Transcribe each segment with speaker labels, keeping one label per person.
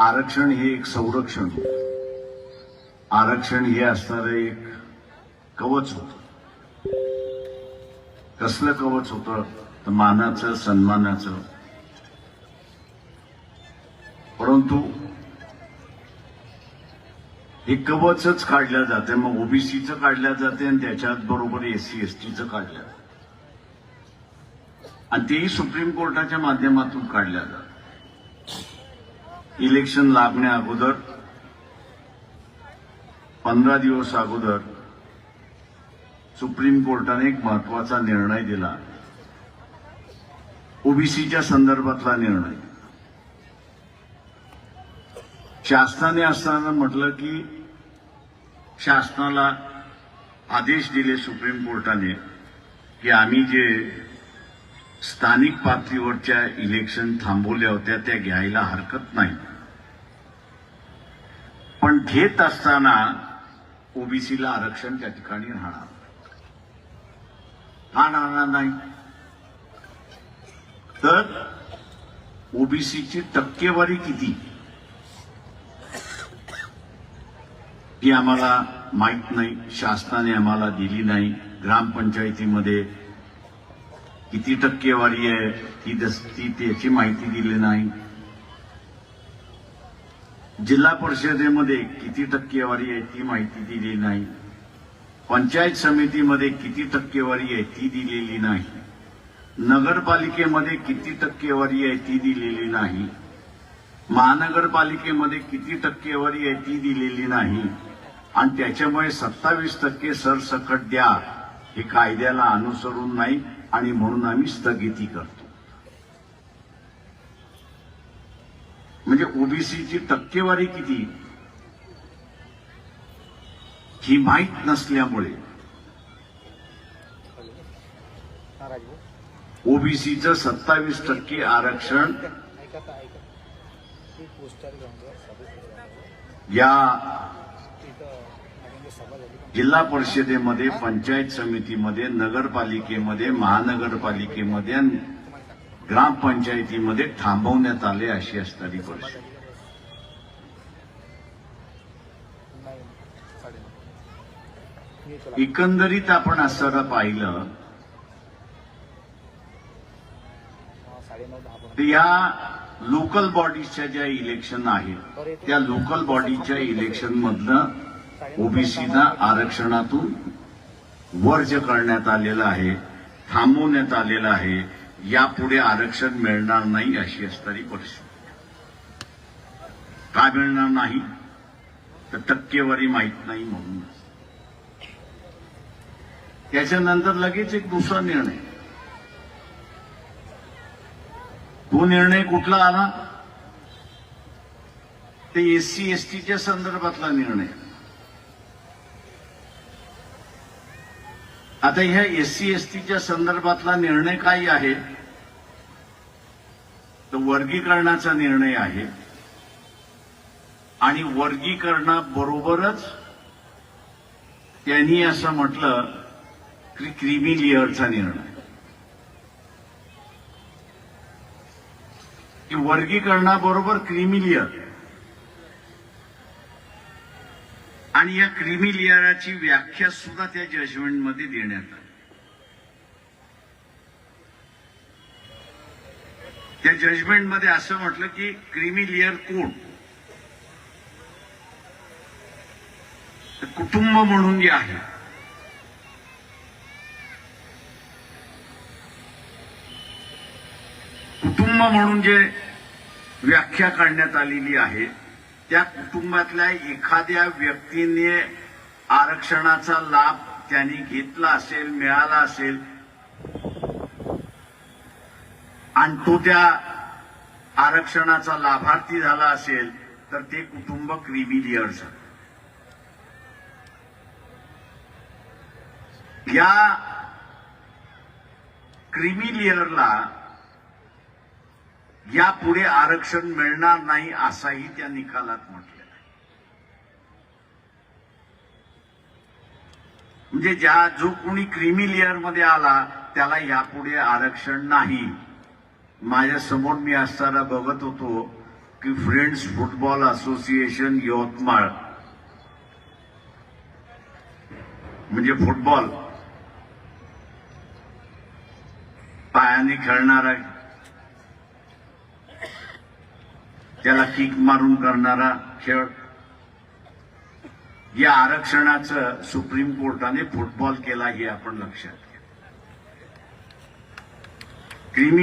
Speaker 1: आरक्षण हे एक संरक्षण होत. आरक्षण हे असणारं एक कवच होत. कसलं कवच होतं? तर मानाचं सन्मानाचं. परंतु हे कवचच काढलं जाते. मग ओबीसीचं काढलं जाते आणि त्याच्याच बरोबर एससी एसटीचं काढलं जातं. आणि तेही सुप्रीम कोर्टाच्या माध्यमातून काढल्या जातं. इलेक्शन लागण्या अगोदर पंधरा दिवस अगोदर सुप्रीम कोर्टाने एक महत्त्वाचा निर्णय दिला. ओबीसीच्या संदर्भातला निर्णय. शासनाने असताना म्हटलं की शासनाला आदेश दिले सुप्रीम कोर्टाने की आम्ही जे स्थानिक पातळीवरच्या इलेक्शन थांबवल्या होत्या त्या घ्यायला हरकत नाही. पण घेत असताना ओबीसीला आरक्षण त्या ठिकाणी राहणार. हा राहणार नाही? तर ओबीसीची टक्केवारी किती? ती आम्हाला माहीत नाही शासनाने आम्हाला दिली नाही. ग्रामपंचायतीमध्ये किती टक्केवारी आहे ती ती त्याची माहिती दिली नाही. जिल्हा परिषदेमध्ये किती टक्केवारी आहे ती माहिती दिली नाही. पंचायत समितीमध्ये किती टक्केवारी आहे ती दिलेली नाही. नगरपालिकेमध्ये किती टक्केवारी आहे ती दिलेली नाही. महानगरपालिकेमध्ये किती टक्केवारी आहे ती दिलेली नाही. आणि त्याच्यामुळे सत्तावीस टक्के सरसकट द्या. हे कायद्याला अनुसरून नाही. आणि म्हणून आम्ही स्थगिती करतो. म्हणजे ओबीसीची टक्केवारी किती? ही माहीत नसल्यामुळे. ओबीसीचं सत्तावीस टक्के आरक्षण या जिल्हा परिषदेमध्ये पंचायत समितीमध्ये नगरपालिकेमध्ये महानगरपालिकेमध्ये आणि ग्रामपंचायतीमध्ये थांबवण्यात आले अशी असणारी परिस्थिती एकंदरीत आपण असं पाहिलं या लोकल बॉडीजच्या ज्या इलेक्शन आहेत त्या लोकल बॉडीच्या इलेक्शन मधनं ओबीसीना आरक्षणातून वर्ज करण्यात आलेलं आहे थांबवण्यात आलेलं आहे यापुढे आरक्षण मिळणार नाही अशी असणारी परिस्थिती. का मिळणार नाही? तर टक्केवारी माहीत नाही म्हणून. त्याच्यानंतर लगेच एक दुसरा निर्णय. तो निर्णय कुठला आला? ते एससी एसटीच्या संदर्भातला निर्णय. आता ह्या एससी एसटीच्या संदर्भातला निर्णय काय आहे? तर वर्गीकरणाचा निर्णय आहे. आणि वर्गीकरणाबरोबरच त्यांनी असं म्हटलं की क्रिमी लेअरचा निर्णय. की वर्गीकरणाबरोबर क्रिमी लेअर. आणि या क्रिमी लेअराची व्याख्या सुद्धा त्या जजमेंटमध्ये देण्यात आली. त्या जजमेंटमध्ये असं म्हटलं की क्रिमी लेअर कोण? कुटुंब म्हणून जे आहे. कुटुंब म्हणून जे व्याख्या काढण्यात आलेली आहे त्या कुटुंबातल्या एखाद्या व्यक्तीने आरक्षणाचा लाभ त्यांनी घेतला असेल मिळाला असेल आणि तो त्या आरक्षणाचा लाभार्थी झाला असेल तर ते कुटुंब क्रिमिलियर झालं या क्रिमिलियरला यापुढे आरक्षण मिळणार नाही असाही त्या निकालात म्हटलं म्हणजे ज्या जो कोणी क्रिमिलियरमध्ये आला त्याला यापुढे आरक्षण नाही. माझ्यासमोर मी असताना बघत होतो की फ्रेंड्स फुटबॉल असोसिएशन यवतमाळ म्हणजे फुटबॉल पायाने खेळणारा त्याला किक मारून करणारा खेळ. या आरक्षणाचं सुप्रीम कोर्टाने फुटबॉल केला हे आपण लक्षात घ्या.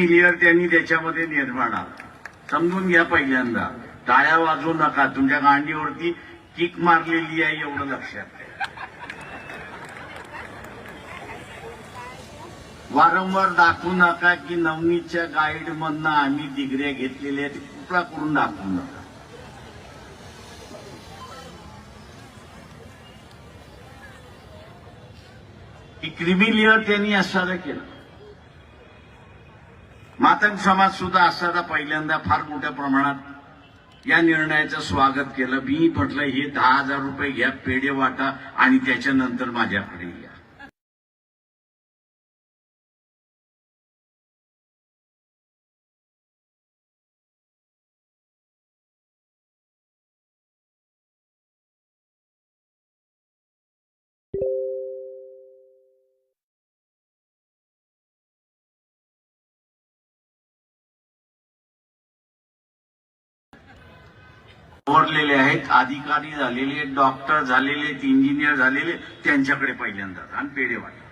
Speaker 1: लेअर त्यांनी त्याच्यामध्ये निर्माण आला. समजून घ्या पहिल्यांदा. टाळ्या वाजवू नका. तुमच्या गांडीवरती किक मारलेली आहे एवढं लक्षात घ्या. वारंवार दाखवू नका की नवनीतच्या गाईडमधनं आम्ही डिग्र्या घेतलेल्या आहेत. कुठला करून दाखवून नका की क्रिमिलियर त्यांनी असताना केलं. मातंग समाज सुद्धा असताना पहिल्यांदा फार मोठ्या प्रमाणात या निर्णयाचं स्वागत केलं. मी म्हटलं हे दहा हजार रुपये घ्या पेढे वाटा आणि त्याच्यानंतर माझ्याकडे या. आवरलेले आहेत अधिकारी झालेले डॉक्टर झालेले इंजिनियर झालेले त्यांच्याकडे पहिल्यांदा आणि पेढे वाटा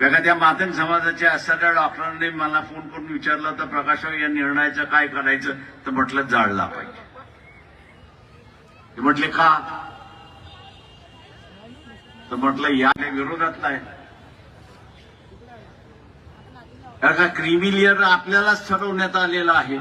Speaker 1: बघा त्या मातंग समाजाच्या असणाऱ्या डॉक्टरांनी मला फोन करून विचारलं तर प्रकाशराव या निर्णयाचं काय करायचं? तर म्हटलं जाळला पाहिजे ते म्हटले का? तर म्हटलं या विरोधातला आहे. कारण का क्रिमिलियर आपल्यालाच ठरवण्यात आलेला आहे.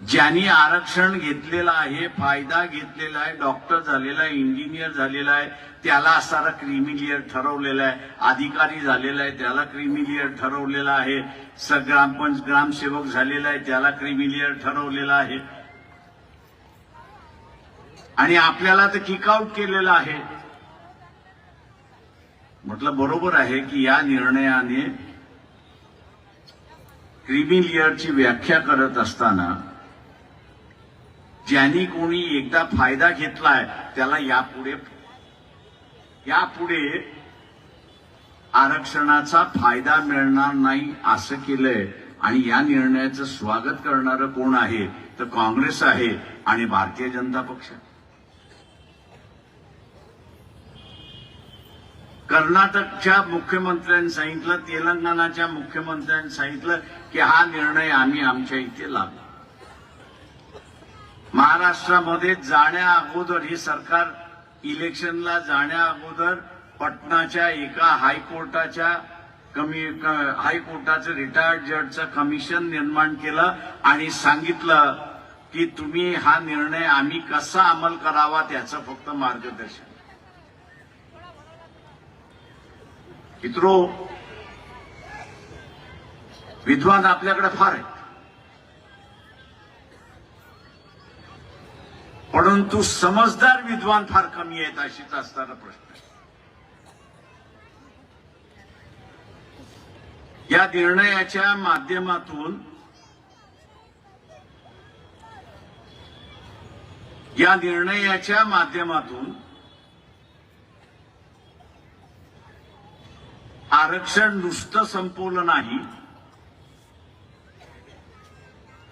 Speaker 1: ज्यांनी आरक्षण घेतलेलं आहे फायदा घेतलेला आहे डॉक्टर झालेला आहे इंजिनियर झालेला आहे त्याला असणारा क्रिमिलियर ठरवलेला आहे. अधिकारी झालेला आहे त्याला क्रिमिलियर ठरवलेला आहे. ग्रामपंच ग्रामसेवक झालेला आहे त्याला क्रिमिलियर ठरवलेला आहे. आणि आपल्याला तर किकआउट केलेलं आहे. म्हटलं बरोबर आहे की या निर्णयाने क्रिमिलियरची व्याख्या करत असताना ज्यांनी कोणी एकदा फायदा घेतलाय त्याला यापुढे यापुढे आरक्षणाचा फायदा मिळणार नाही असं केलंय. आणि या निर्णयाचं स्वागत करणारं कोण आहे? तर काँग्रेस आहे आणि भारतीय जनता पक्ष. कर्नाटकच्या मुख्यमंत्र्यांनी सांगितलं तेलंगणाच्या मुख्यमंत्र्यांनी सांगितलं की हा निर्णय आम्ही आमच्या इथे लावला महाराष्ट्रामध्ये जाण्या अगोदर हे सरकार इलेक्शनला जाण्या अगोदर पटनाच्या एका हायकोर्टाच्या कमी हायकोर्टाचं रिटायर्ड जजचं कमिशन निर्माण केलं आणि सांगितलं की तुम्ही हा निर्णय आम्ही कसा अंमल करावा त्याचं फक्त मार्गदर्शन. मित्रो विद्वान आपल्याकडे फार आहेत. परंतु समजदार विद्वान फार कमी आहेत अशीच असताना प्रश्न या निर्णयाच्या माध्यमातून या निर्णयाच्या माध्यमातून आरक्षण नुसतं संपवलं नाही.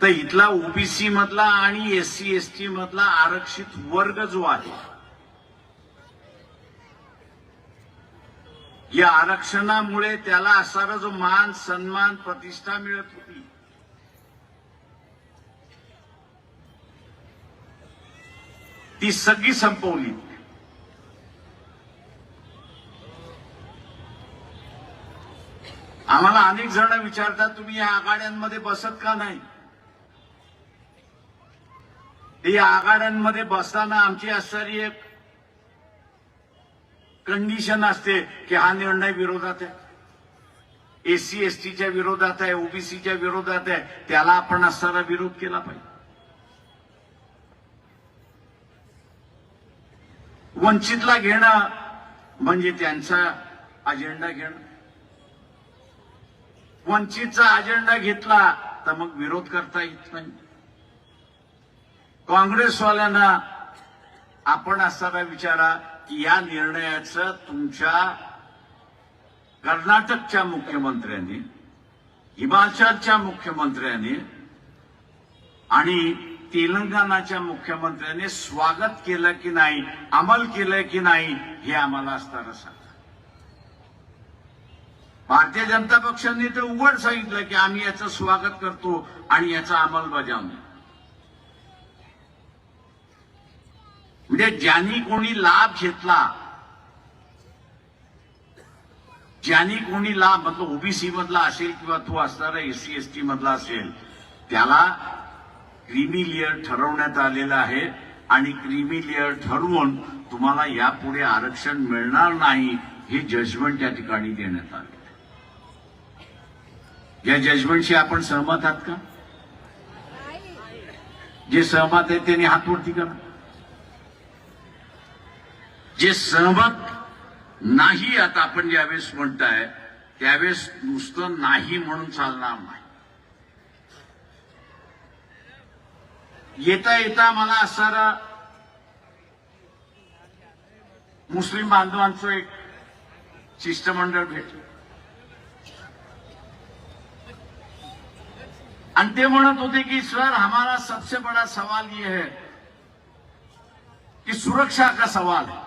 Speaker 1: तर इथला ओबीसी मधला आणि एससी एसटी मधला आरक्षित वर्ग जो आहे या आरक्षणामुळे त्याला असणारा जो मान सन्मान प्रतिष्ठा मिळत होती. ती सगळी संपवली. आम्हाला अनेक जण विचारतात तुम्ही या आघाड्यांमध्ये बसत का नाही? या आघाड्यांमध्ये बसताना आमची असणारी एक कंडिशन असते की हा निर्णय विरोधात आहे. एससी एसटीच्या विरोधात आहे ओबीसीच्या विरोधात आहे त्याला आपण असणारा विरोध केला पाहिजे. वंचितला घेणं म्हणजे त्यांचा अजेंडा घेणं. वंचितचा अजेंडा घेतला तर मग विरोध करता येत नाही. काँग्रेसवाल्यांना आपण असताना विचारा की या निर्णयाचं तुमच्या कर्नाटकच्या मुख्यमंत्र्यांनी हिमाचलच्या मुख्यमंत्र्यांनी आणि तेलंगणाच्या मुख्यमंत्र्यांनी स्वागत केलं की नाही अमल केलं की नाही हे आम्हाला असताना सांग. भारतीय जनता पक्षाने तर उघड सांगितलं की आम्ही याचं स्वागत करतो आणि याचा अंमलबजावणी. म्हणजे ज्यांनी कोणी लाभ घेतला ज्यांनी कोणी लाभ मतलब ओबीसी मधला असेल किंवा तो असणारा एससी एसटी मधला असेल त्याला क्रीमी लेअर ठरवण्यात आलेलं आहे आणि क्रीमी लेअर ठरवून तुम्हाला यापुढे आरक्षण मिळणार नाही हे जजमेंट या ठिकाणी देण्यात आले. या जजमेंटशी आपण सहमत आहात का? जे सहमत आहे त्यांनी हातवरती करा. जे सहमत नाही आता आपण ज्यावेळेस म्हणताय त्यावेळेस नुसतं नाही म्हणून चालणार नाही. येता येता मला असणारा मुस्लिम बांधवांचं एक शिष्टमंडळ भेटलं. आणि ते म्हणत होते की सर हमारा सबसे बड़ा सवाल ये है कि सुरक्षा का सवाल है.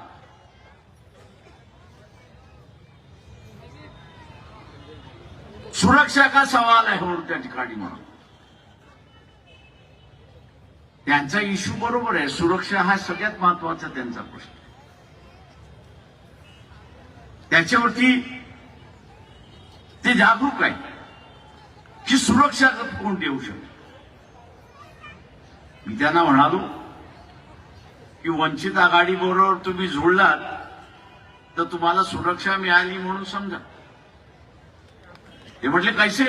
Speaker 1: सुरक्षा का सवाल आहे म्हणून त्या ठिकाणी म्हणून त्यांचा इश्यू बरोबर आहे. सुरक्षा हा सगळ्यात महत्त्वाचा त्यांचा प्रश्न त्याच्यावरती ते जागरूक आहे की सुरक्षा कोण देऊ शकतो. मी त्यांना म्हणालो की वंचित आघाडी बरोबर तुम्ही जुळलात तर तुम्हाला सुरक्षा मिळाली म्हणून समजा. ते म्हटले कैसे?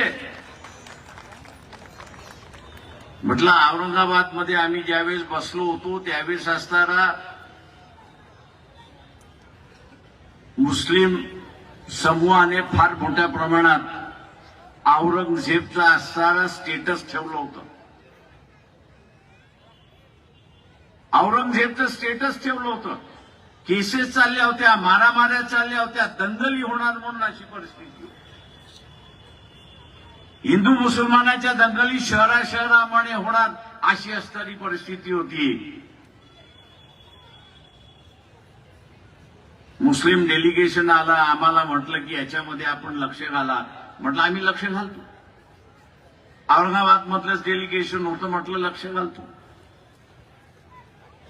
Speaker 1: म्हटलं औरंगाबादमध्ये आम्ही ज्यावेळेस बसलो होतो त्यावेळेस असणारा मुस्लिम समूहाने फार मोठ्या प्रमाणात औरंगजेबचा असणारा स्टेटस ठेवलं होतं. औरंगजेबचं स्टेटस ठेवलं होतं. केसेस चालल्या होत्या मारामाऱ्या चालल्या होत्या दंगली होणार म्हणून अशी परिस्थिती. हिंदू मुसलमानाच्या दंगली शहरा शहराप्रमाणे होणार अशी असणारी परिस्थिती होती. मुस्लिम डेलिगेशन आलं आम्हाला म्हटलं की याच्यामध्ये आपण लक्ष घाला. म्हटलं आम्ही लक्ष घालतो. औरंगाबाद मधलंच डेलिगेशन होतं म्हटलं लक्ष घालतो.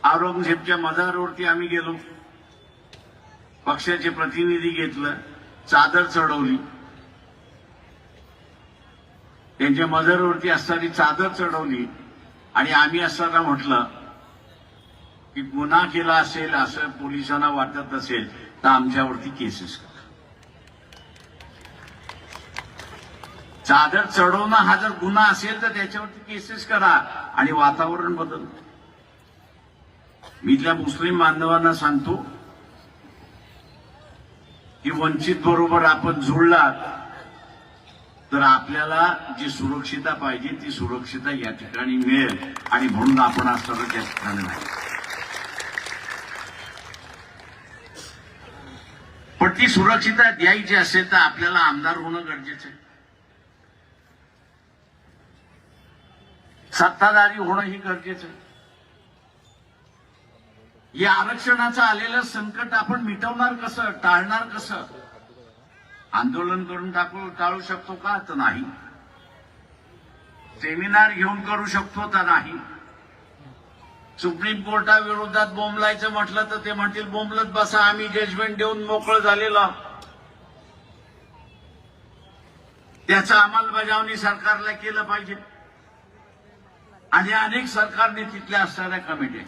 Speaker 1: औरंगजेबच्या मजारवरती आम्ही गेलो. पक्षाचे प्रतिनिधी घेतलं चादर चढवली. त्यांच्या मजरवरती असणारी चादर चढवली. आणि आम्ही असताना म्हटलं की गुन्हा केला असेल असं पोलिसांना वाटत असेल तर आमच्यावरती केसेस करा. चादर चढवणं हा जर गुन्हा असेल तर त्याच्यावरती केसेस करा आणि वातावरण बदल. मी त्या मुस्लिम बांधवांना सांगतो की वंचित बरोबर आपण जुळलात तर आपल्याला जी सुरक्षिता पाहिजे ती सुरक्षिता या ठिकाणी मिळेल. आणि म्हणून आपण असं या ठिकाणी नाही पण ती सुरक्षिता द्यायची असेल तर आपल्याला आमदार होणं गरजेचं आहे. सत्ताधारी होणं ही गरजेचं आहे. या आरक्षणाचं आलेलं संकट आपण मिटवणार कसं टाळणार कसं? आंदोलन करून टाकू टाळू शकतो का? तर नाही. सेमिनार घेऊन करू शकतो तर नाही. सुप्रीम कोर्टाविरोधात बोंबलायचं म्हटलं तर ते म्हणतील बोंबलत बसा आम्ही जजमेंट देऊन मोकळं झालेलो त्याचं अंमलबजावणी सरकारला केलं पाहिजे. आणि अनेक सरकारने तिथल्या असणाऱ्या कमिटी.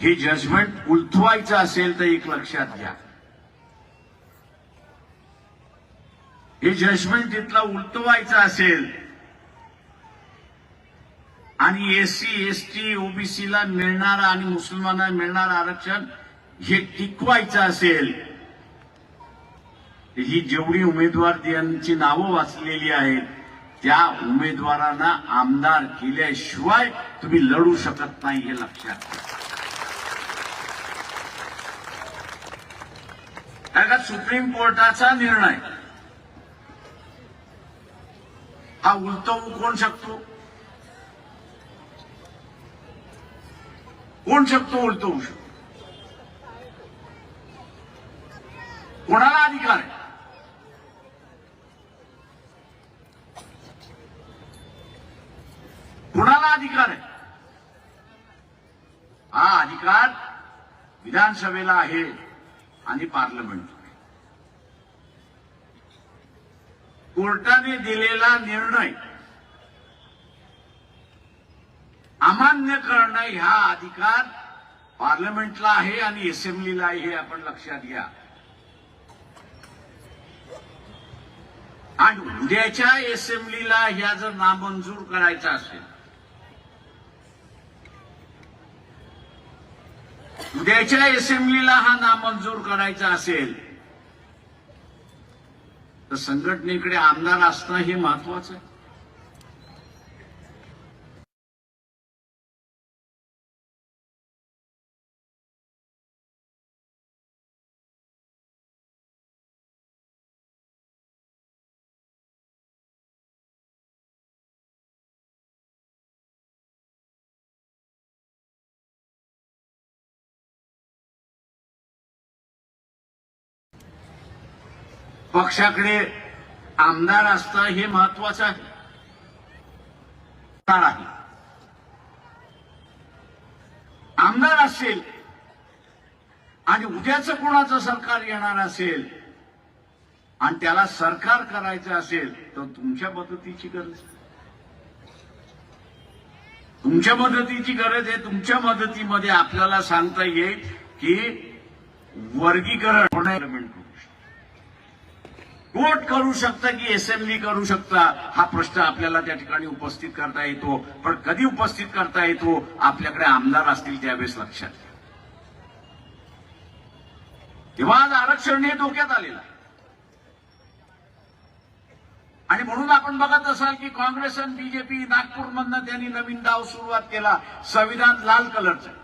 Speaker 1: हे जजमेंट उलथवायचं असेल तर एक लक्षात घ्या. हे जजमेंट तिथलं उलटवायचं असेल आणि एससी एसटी ओबीसीला मिळणार आणि मुसलमानांना मिळणार आरक्षण हे टिकवायचं असेल ही जेवढी उमेदवार यांची नावं वाचलेली आहेत त्या उमेदवारांना आमदार केल्याशिवाय तुम्ही लढू शकत नाही हे लक्षात घ्या का सुप्रीम कोर्टाचा निर्णय हा उलटवू कोण शकतो? कोण शकतो उलटवू शकतो? कोणाला अधिकार आहे? कोणाला अधिकार आहे? हा अधिकार विधानसभेला आहे आणि पार्लमेंट. कोर्टाने दिलेला निर्णय अमान्य करणं ह्या अधिकार पार्लमेंटला आहे आणि असेंब्लीला आहे हे आपण लक्षात घ्या. आणि उद्याच्या असेंब्लीला ह्या जर नामंजूर करायचा असेल उद्याच्या असेंब्लीला हा नामंजूर करायचा असेल तर संघटनेकडे आमदार असणं हे महत्वाचं आहे. पक्षाकडे आमदार असणं हे महत्वाचं आहे. आमदार आहे आमदार असेल आणि उद्याचं कोणाचं सरकार येणार असेल आणि त्याला सरकार करायचं असेल तर तुमच्या मदतीची गरज तुमच्या मदतीची गरज आहे. तुमच्या मदतीमध्ये आपल्याला सांगता येईल की वर्गीकरण होणार कोर्ट करू शकतं की असेंब्ली करू शकता हा प्रश्न आपल्याला त्या ठिकाणी उपस्थित करता येतो. पण कधी उपस्थित करता येतो? आपल्याकडे आमदार असतील त्यावेळेस लक्षात घ्या. तेव्हा आज आरक्षण हे धोक्यात आलेलं आहे. आणि म्हणून आपण बघत असाल की काँग्रेस आणि बीजेपी नागपूरमधनं त्यांनी नवीन डाव सुरुवात केला. संविधान लाल कलरचं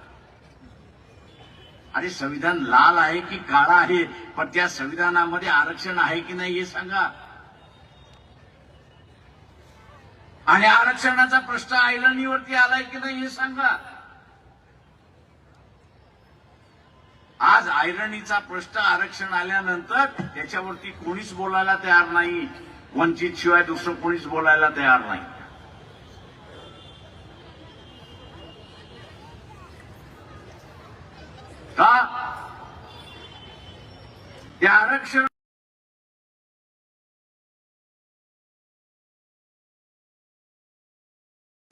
Speaker 1: अरे संविधान लाल आहे की काळा आहे? पण त्या संविधानामध्ये आरक्षण आहे की नाही हे सांगा. आणि आरक्षणाचा प्रश्न ऐरणीवरती आलाय की नाही हे सांगा. आज आयरणीचा प्रश्न आरक्षण आल्यानंतर त्याच्यावरती कोणीच बोलायला तयार नाही. वंचित शिवाय दुसरं कोणीच बोलायला तयार नाही का ते आरक्षण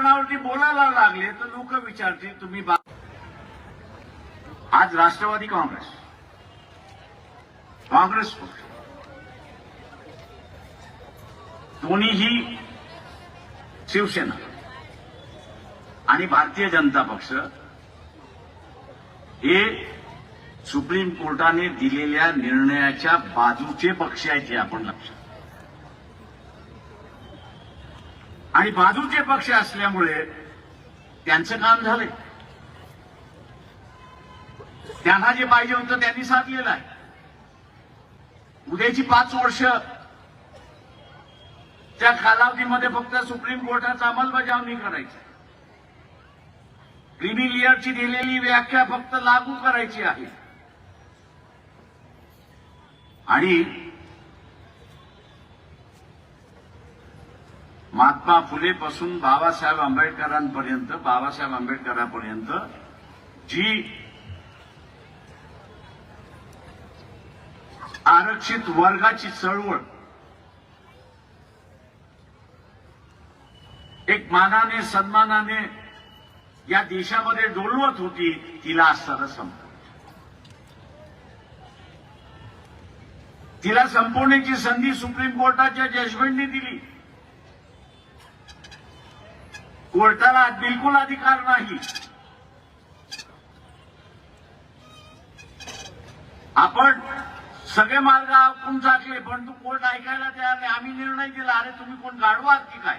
Speaker 1: कानावरती बोलायला लागले तर लोक विचारतील तुम्ही बा- आज राष्ट्रवादी काँग्रेस. काँग्रेस पक्ष. दोन्हीही शिवसेना आणि भारतीय जनता पक्ष हे सुप्रीम कोर्टाने दिलेल्या निर्णयाच्या बाजूचे पक्ष आहेत हे आपण लक्षात आणि बाजूचे पक्ष असल्यामुळे त्यांचं काम झालंय. त्यांना जे पाहिजे होतं त्यांनी साधलेलं आहे. उद्याची पाच वर्ष त्या कालावधीमध्ये फक्त सुप्रीम कोर्टाचा अंमलबजावणी करायची. क्रिमिलियरची दिलेली व्याख्या फक्त लागू करायची आहे. आणि महात्मा फुले पासून बाबासाहेब आंबेडकरांपर्यंत बाबासाहेब आंबेडकरांपर्यंत जी आरक्षित वर्गाची चळवळ एक मानाने सन्मानाने या देशामध्ये डोलवत होती तिला असताना तिला संपवण्याची संधी सुप्रीम कोर्टाच्या जजमेंटने दिली. कोर्टाला बिलकुल अधिकार नाही. आपण सगळे मार्ग आपण टाकले पण तू कोर्ट ऐकायला तयार नाही. आम्ही निर्णय दिला अरे तुम्ही कोण गाडवात की काय?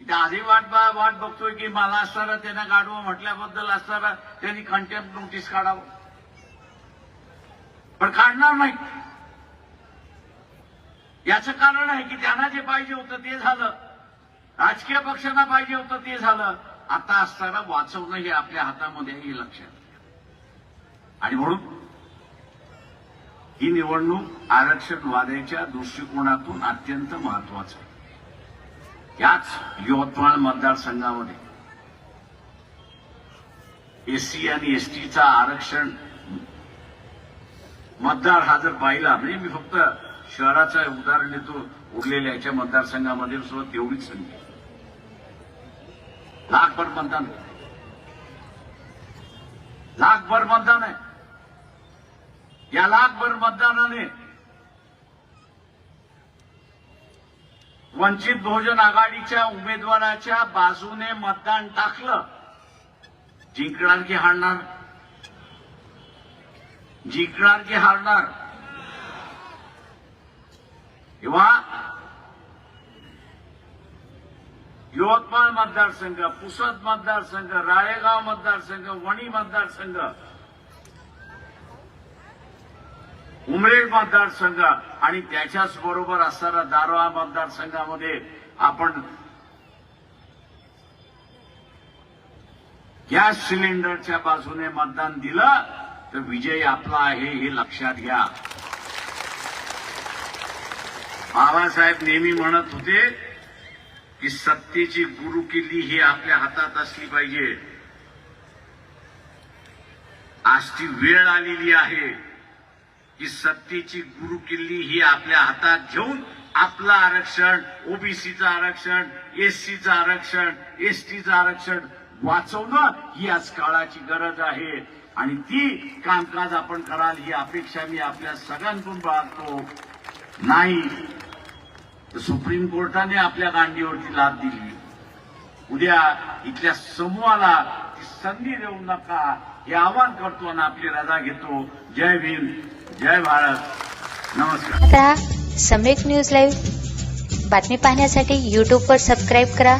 Speaker 1: इथे आधी वाट बा वाट बघतोय की मला असताना त्यांना गाडवं म्हटल्याबद्दल असताना त्यांनी कंटेम्प नोटीस काढावं. पण काढणार नाही याचं कारण आहे की त्यांना जे पाहिजे होतं ते झालं. राजकीय पक्षांना पाहिजे होतं ते झालं. आता असताना वाचवणं हे आपल्या हातामध्ये हे लक्षात आणि म्हणून ही निवडणूक आरक्षणवाद्याच्या दृष्टिकोनातून अत्यंत महत्वाचं आहे. याच यवतमाळ मतदारसंघामध्ये एससी आणि एसटीचा आरक्षण मतदार हा जर पाहिला. म्हणजे मी फक्त शहराचं उदाहरण देतो उरलेल्या याच्या मतदारसंघामध्ये सुद्धा तेवढीच संख्या. लाखभर मतदान आहे. लाखभर मतदान आहे. या लाखभर मतदानाने वंचित बहुजन आघाडीच्या उमेदवाराच्या बाजूने मतदान टाकलं. जिंकणार की हारणार? जिंकणार की हारणार? किंवा यवतमाळ मतदारसंघ पुसद मतदारसंघ राळेगाव मतदारसंघ वणी मतदारसंघ उमरेड मतदारसंघ आणि त्याच्याच बरोबर असणारा दारवा मतदारसंघामध्ये आपण गॅस सिलेंडरच्या बाजूने मतदान दिलं तर विजय आपला आहे हे लक्षात घ्या. बाबासाहेब नेहमी म्हणत होते की सत्तेची गुरुकिल्ली ही आपल्या हातात असली पाहिजे. आज ती वेळ आलेली आहे की सत्तेची गुरुकिल्ली ही आपल्या हातात घेऊन आपलं आरक्षण ओबीसीचं आरक्षण एससीचं आरक्षण एसटीचं आरक्षण वाचवणं ही आज काळाची गरज आहे. आणि ती कामकाज आपण कराल ही अपेक्षा मी आपल्या सगळ्यांकडून बाळगतो. नाही सुप्रीम कोर्टाने आपल्या गांडीवरती लाद दिली. उद्या इथल्या समूहाला ती संधी देऊ नका हे आवाहन करतो आणि आपली रजा घेतो. जय भीम जय भारत. नमस्कार.
Speaker 2: रहा सम्यक न्यूज लाईव्ह बातमी पाहण्यासाठी यूट्यूबवर सबस्क्राईब करा.